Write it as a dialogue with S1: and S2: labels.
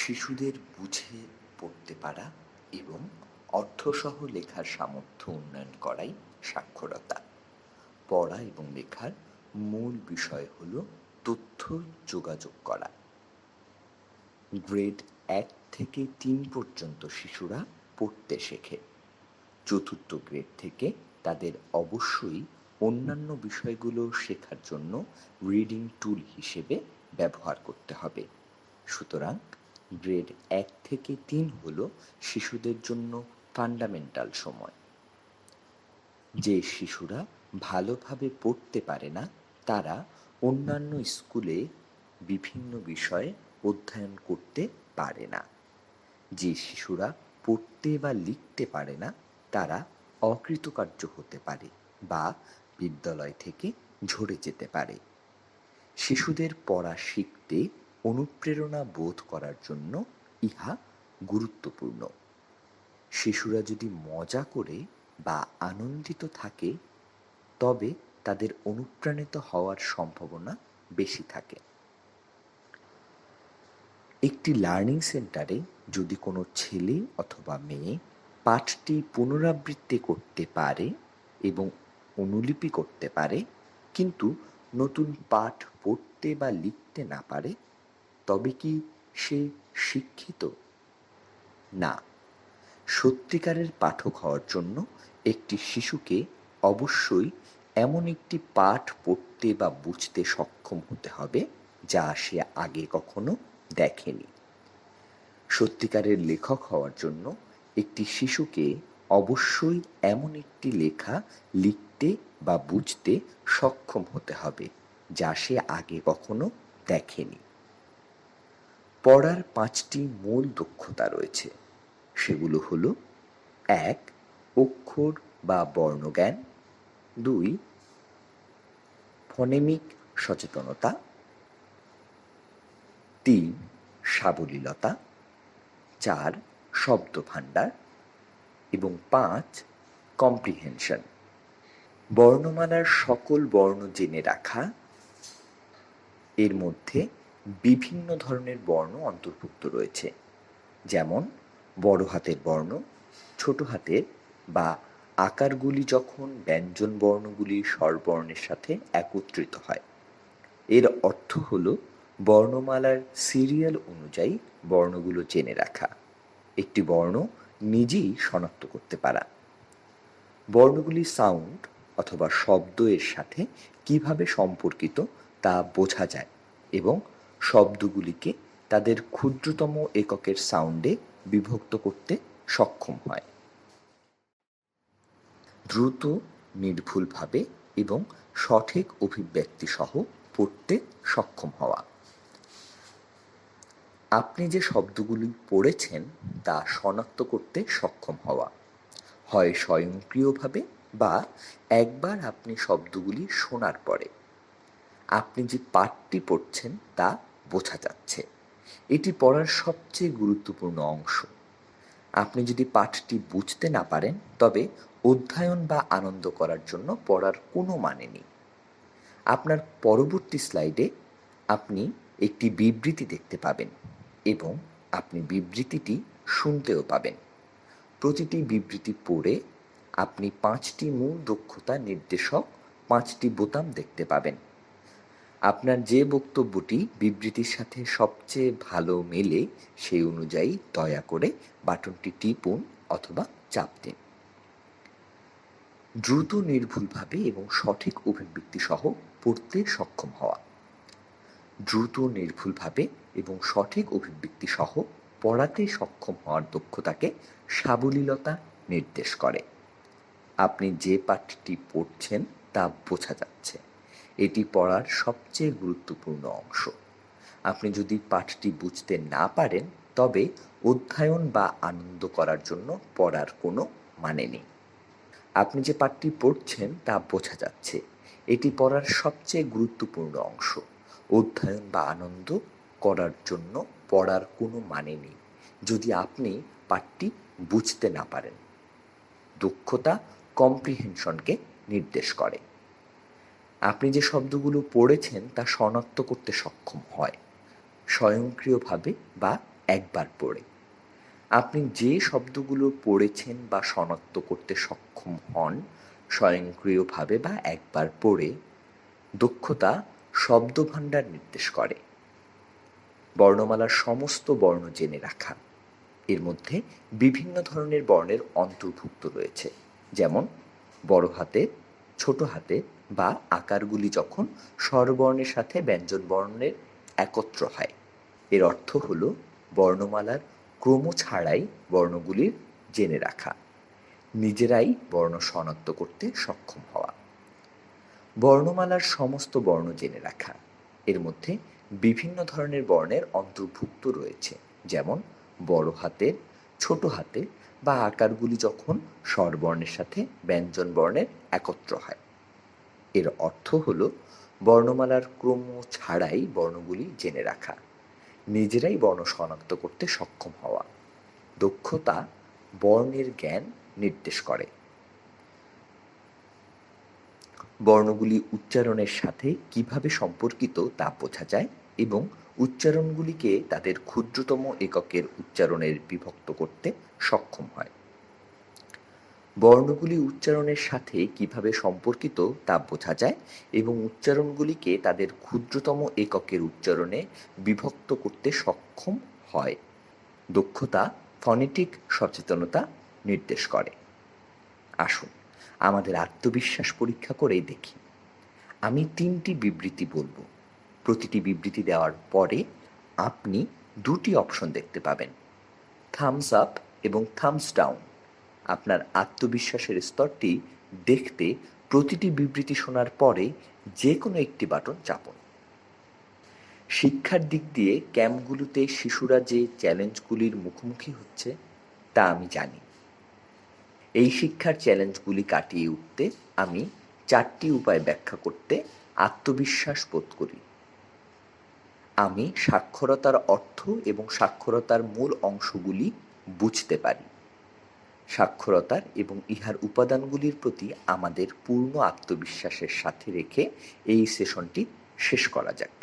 S1: শিশুদের বুঝে পড়তে পারা এবং অর্থসহ লেখার সামর্থ্য উন্নয়ন করাই সাক্ষরতা। পড়া এবং লেখার মূল বিষয় হল তথ্য যোগাযোগ করা। গ্রেড এক থেকে তিন পর্যন্ত শিশুরা পড়তে শেখে। চতুর্থ গ্রেড থেকে তাদের অবশ্যই অন্যান্য বিষয়গুলো শেখার জন্য রিডিং টুল হিসেবে ব্যবহার করতে হবে। সুতরাং গ্রেড এক থেকে তিন হল শিশুদের জন্য ফান্ডামেন্টাল সময়। যে শিশুরা ভালোভাবে পড়তে পারে না, তারা অন্যান্য স্কুলে বিভিন্ন বিষয়ে অধ্যয়ন করতে পারে না। যে শিশুরা পড়তে বা লিখতে পারে না, তারা অকৃতকার্য হতে পারে বা বিদ্যালয় থেকে ঝরে যেতে পারে। শিশুদের পড়া শিখতে অনুপ্রেরণা বোধ করার জন্য ইহা গুরুত্বপূর্ণ। শিশুরা যদি মজা করে বা আনন্দিত থাকে, তবে তাদের অনুপ্রাণিত হওয়ার সম্ভাবনা বেশি থাকে। একটি লার্নিং সেন্টারে যদি কোনো ছেলে অথবা মেয়ে পাঠটি পুনরাবৃত্তি করতে পারে এবং অনুলিপি করতে পারে, কিন্তু নতুন পাঠ পড়তে বা লিখতে না পারে তবে কি সে শিক্ষিত? না। সত্যিকারের পাঠক হওয়ার জন্য একটি শিশুকে অবশ্যই এমন একটি পাঠ পড়তে বা বুঝতে সক্ষম হতে হবে যা সে আগে কখনো দেখেনি। সত্যিকারের লেখক হওয়ার জন্য একটি শিশুকে অবশ্যই এমন একটি লেখা লিখতে বা বুঝতে সক্ষম হতে হবে যা সে আগে কখনো দেখেনি। পড়ার পাঁচটি মূল দক্ষতা রয়েছে। সেগুলো হলো, এক, অক্ষর বা বর্ণজ্ঞান, দুই, ফনেমিক সচেতনতা, তিন, সাবলীলতা, চার শব্দ ভাণ্ডার এবং পাঁচ, কম্প্রিহেনশন। বর্ণমালার সকল বর্ণ জেনে রাখা। এর মধ্যে বিভিন্ন ধরনের বর্ণ অন্তর্ভুক্ত রয়েছে। যেমন, বড় হাতের বর্ণ, ছোট হাতের বা আকারগুলি যখন ব্যঞ্জন বর্ণগুলি স্বরবর্ণের সাথে একত্রিত হয়। এর অর্থ হল বর্ণমালার সিরিয়াল অনুযায়ী বর্ণগুলো জেনে রাখা। একটি বর্ণ নিজেই শনাক্ত করতে পারা। বর্ণগুলি সাউন্ড অথবা শব্দ এর সাথে কীভাবে সম্পর্কিত তা বোঝা যায় এবং শব্দগুলিকে তাদের ক্ষুদ্রতম এককের সাউন্ডে বিভক্ত করতে সক্ষম হয়। দ্রুত, নির্ভুলভাবে এবং সঠিক অভিব্যক্তি সহ পড়তে সক্ষম হওয়া। আপনি যে শব্দগুলি পড়েছেন তা শনাক্ত করতে সক্ষম হওয়া। হয় স্বয়ংক্রিয়ভাবে বা একবার আপনি শব্দগুলি শোনার পরে। আপনি যে পাঠটি পড়ছেন তা বোঝা যাচ্ছে। এটি পড়ার সবচেয়ে গুরুত্বপূর্ণ অংশ। আপনি যদি পাঠটি বুঝতে না পারেন, তবে অধ্যয়ন বা আনন্দ করার জন্য পড়ার কোনো মানে নেই। আপনার পরবর্তী স্লাইডে আপনি একটি বিবৃতি দেখতে পাবেন এবং আপনি বিবৃতিটি শুনতেও পাবেন। প্রতিটি বিবৃতি পড়ে আপনি পাঁচটি মূল দক্ষতা নির্দেশক, পাঁচটি বোতাম দেখতে পাবেন। আপনার যে বক্তব্যটি বিবৃতির সাথে সবচেয়ে ভালো মেলে, সেই অনুযায়ী দয়া করে বাটনটি টিপুন অথবা চাপ দিন। দ্রুত, নির্ভুলভাবে এবং সঠিক অভিব্যক্তি সহ পড়তে সক্ষম হওয়া। দ্রুত, নির্ভুলভাবে এবং সঠিক অভিব্যক্তি সহ পড়াতে সক্ষম হওয়ার দক্ষতাকে সাবলীলতা নির্দেশ করে। আপনি যে পাঠটি পড়ছেন তা বোঝা যাচ্ছে। এটি পড়ার সবচেয়ে গুরুত্বপূর্ণ অংশ। আপনি যদি পাঠটি বুঝতে না পারেন, তবে অধ্যয়ন বা আনন্দ করার জন্য পড়ার কোনো মানে নেই। আপনি যে পাঠটি পড়ছেন, তা বোঝা যাচ্ছে। এটি পড়ার সবচেয়ে গুরুত্বপূর্ণ অংশ। অধ্যয়ন বা আনন্দ করার জন্য পড়ার কোনো মানে নেই, যদি আপনি পাঠটি বুঝতে না পারেন। দক্ষতা কম্প্রিহেনশনকে নির্দেশ করে। আপনি যে শব্দগুলো পড়েছেন তা শনাক্ত করতে সক্ষম হয়, স্বয়ংক্রিয়ভাবে বা একবার পড়ে। আপনি যে শব্দগুলো পড়েছেন বা শনাক্ত করতে সক্ষম হন, স্বয়ংক্রিয়ভাবে বা একবার পড়ে, দক্ষতা শব্দভাণ্ডার নির্দেশ করে। বর্ণমালার সমস্ত বর্ণ জেনে রাখা। এর মধ্যে বিভিন্ন ধরনের বর্ণের অন্তর্ভুক্ত রয়েছে, যেমন বড় হাতের, ছোট হাতের বা আকারগুলি যখন স্বরবর্ণের সাথে ব্যঞ্জন বর্ণের একত্র হয়। এর অর্থ হল বর্ণমালার ক্রম ছাড়াই বর্ণগুলির জেনে রাখা। নিজেরাই বর্ণ শনাক্ত করতে সক্ষম হওয়া। বর্ণমালার সমস্ত বর্ণ জেনে রাখা। এর মধ্যে বিভিন্ন ধরনের বর্ণের অন্তর্ভুক্ত রয়েছে। যেমন বড় হাতের, ছোট হাতের বা আকারগুলি যখন স্বরবর্ণের সাথে ব্যঞ্জন বর্ণের একত্র হয়। এর অর্থ হল বর্ণমালার ক্রম ছাড়াই বর্ণগুলি জেনে রাখা। নিজেরাই বর্ণ শনাক্ত করতে সক্ষম হওয়া। দক্ষতা বর্ণের জ্ঞান নির্দেশ করে। বর্ণগুলি উচ্চারণের সাথে কীভাবে সম্পর্কিত তা বোঝা যায় এবং উচ্চারণগুলিকে তাদের ক্ষুদ্রতম এককের উচ্চারণের বিভক্ত করতে সক্ষম হয়। বর্ণগুলি উচ্চারণের সাথে কীভাবে সম্পর্কিত তা বোঝা যায় এবং উচ্চারণগুলিকে তাদের ক্ষুদ্রতম এককের উচ্চারণে বিভক্ত করতে সক্ষম হয়। দক্ষতা, ফনেটিক সচেতনতা নির্দেশ করে। আসুন আমাদের আত্মবিশ্বাস পরীক্ষা করেই দেখি। আমি তিনটি বিবৃতি বলব। প্রতিটি বিবৃতি দেওয়ার পরে আপনি দুটি অপশন দেখতে পাবেন। থামস আপ এবং থামস ডাউন আপনার আত্মবিশ্বাসের স্তরটি দেখতে প্রতিটি বিবৃতি শোনার পরে যে কোনো একটি বাটন চাপুন। শিক্ষার দিক দিয়ে ক্যাম্পগুলোতে শিশুরা যে চ্যালেঞ্জগুলির মুখোমুখি হচ্ছে, তা আমি জানি। এই শিক্ষার চ্যালেঞ্জগুলি কাটিয়ে উঠতে আমি চারটি উপায় ব্যাখ্যা করতে আত্মবিশ্বাস বোধ করি। আমি সাক্ষরতার অর্থ এবং সাক্ষরতার মূল অংশগুলি বুঝতে পারি। সাক্ষরতার এবং ইহার উপাদানগুলির প্রতি আমাদের পূর্ণ আত্মবিশ্বাসের সাথে রেখে এই সেশনটি শেষ করা যাক।